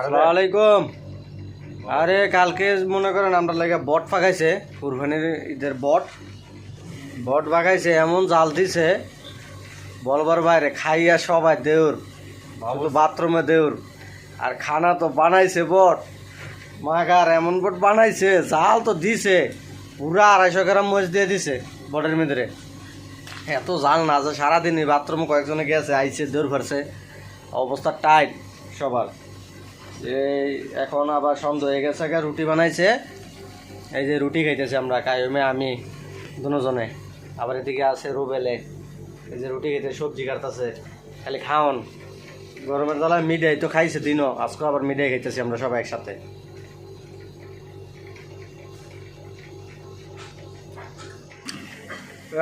আসসালামাইকুম আরে। কালকে মনে করেন আমরা লাগে বট ফাঁকাইছে কুরবানির ঈদের বট। বট ফাঁকাইছে এমন জাল দিছে। বলবার বাইরে খাইয়া সবাই দেউর বাথরুমে দেউর। আর খানা তো বানাইছে বট। মাগার এমন বট বানাইছে জাল তো দিছে। পুরা আড়াইশো গ্রাম মরিচ দিয়ে দিছে বটের ভিতরে এত জাল না যে সারাদিনই বাথরুমে কয়েকজনে গেছে আইছে দৌড় ফারছে অবস্থা টাইট সবার। এই এখন আবার সন্ধ্যা হয়ে গেছে রুটি বানাইছে। এই যে রুটি খাইতেছে আমরা কায়মে আমি দুজনে। আবার এদিকে আছে রুবেলে। এই যে রুটি খাইতে সবজি কাটতেছে খালি খাওন। গরমের জ্বালায় মিডিয়াই তো খাইছে দিনও আজকে আবার মিডিয়াই খাইতেছি আমরা সবাই একসাথে।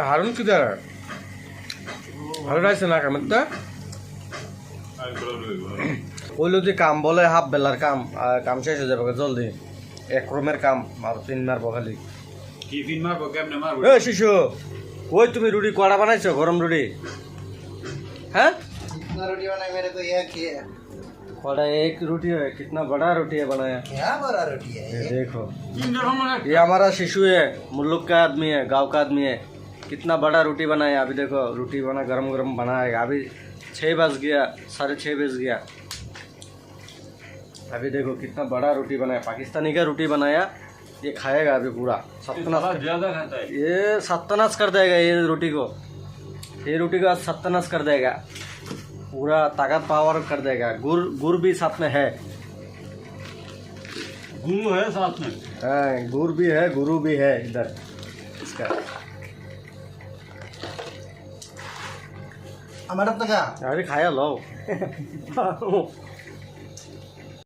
হারুন কিদার হারুন আছে না কামের তা কইলো যে কাম বলে হাফ বেলার কাম আর কাম শেষ হয়ে যাবে জলদি এক রুমের কাম আর তিন মারবো খালি টিফিন মারবো কেমনে মারবো এ শিশু ওই তুমি রুটি কড়া বানাইছো গরম রুটি হ্যাঁ कितना रोटी बनाए मेरे को एक ही है कड़ा एक रोटी है कितना बड़ा रोटी है बनाया क्या बड़ा रोटी है ये देखो তিনটা সময় ये हमारा शिशु है मुल्लुक का आदमी है गांव का आदमी है कितना बड़ा रोटी बनाया अभी देखो रोटी बना गरम गरम बनाएगा अभी छः बज गया साढ़े छः बज गया अभी देखो कितना बड़ा रोटी बनाया पाकिस्तानी का रोटी बनाया ये खाएगा अभी पूरा। सत्यानाश ज़्यादा खाता है। ये सत्यानाश कर देगा ये रोटी को। ये रोटी को आज सत्यानाश कर देगा। पूरा ताकत पावर कर देगा। गुड़ गुड़ भी साथ में है। गुरु है साथ में। हाँ गुड़ भी है गुरु भी है इधर। इसका। हमारा तो क्या? अरे खाया लो